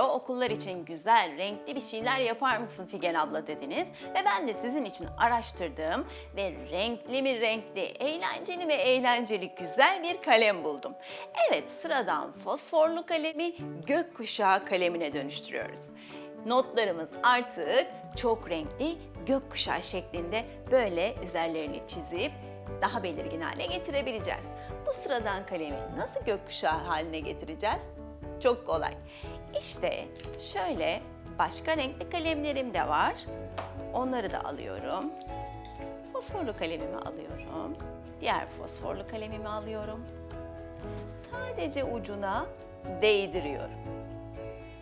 okullar için güzel, renkli bir şeyler yapar mısın Figen abla dediniz. Ve ben de sizin için araştırdığım ve renkli mi renkli, eğlenceli ve eğlenceli güzel bir kalem buldum. Evet sıradan fosforlu kalemi gökkuşağı kalemine dönüştürüyoruz. Notlarımız artık çok renkli gökkuşağı şeklinde böyle üzerlerini çizip daha belirgin hale getirebileceğiz. Bu sıradan kalemi nasıl gökkuşağı haline getireceğiz? Çok kolay. İşte şöyle başka renkli kalemlerim de var. Onları da alıyorum. Fosforlu kalemimi alıyorum. Diğer fosforlu kalemimi alıyorum. Sadece ucuna değdiriyorum.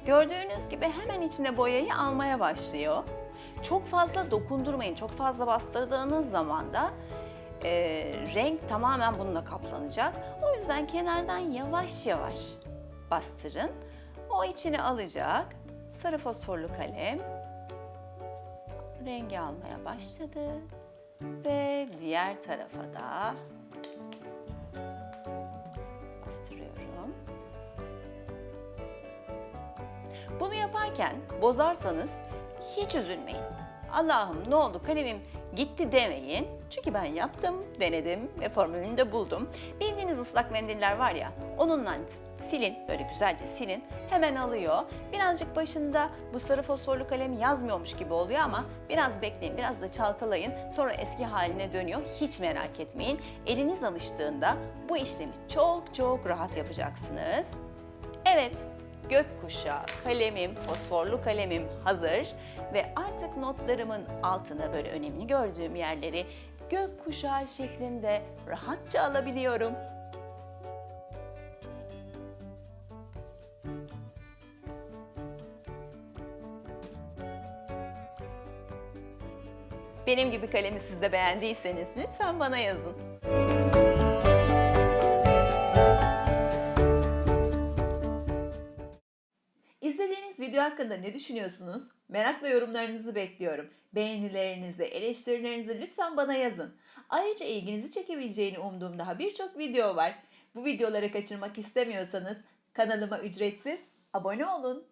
Gördüğünüz gibi hemen içine boyayı almaya başlıyor. Çok fazla dokundurmayın. Çok fazla bastırdığınız zaman da e, renk tamamen bununla kaplanacak. O yüzden kenardan yavaş yavaş bastırın. O içine alacak. Sarı fosforlu kalem rengi almaya başladı. Ve diğer tarafa da bastırıyorum. Bunu yaparken bozarsanız hiç üzülmeyin. Allah'ım ne oldu kalemim gitti demeyin. Çünkü ben yaptım, denedim ve formülünü de buldum. Bildiğiniz ıslak mendiller var ya onunla silin, böyle güzelce silin. Hemen alıyor. Birazcık başında bu sarı fosforlu kalem yazmıyormuş gibi oluyor ama biraz bekleyin, biraz da çalkalayın. Sonra eski haline dönüyor. Hiç merak etmeyin. Eliniz alıştığında bu işlemi çok çok rahat yapacaksınız. Evet, gökkuşağı kalemim, fosforlu kalemim hazır ve artık notlarımın altına böyle önemli gördüğüm yerleri gökkuşağı şeklinde rahatça alabiliyorum. Benim gibi kalemi siz de beğendiyseniz lütfen bana yazın. İzlediğiniz video hakkında ne düşünüyorsunuz? Merakla yorumlarınızı bekliyorum. Beğenilerinizi, eleştirilerinizi lütfen bana yazın. Ayrıca ilginizi çekebileceğini umduğum daha birçok video var. Bu videoları kaçırmak istemiyorsanız kanalıma ücretsiz abone olun.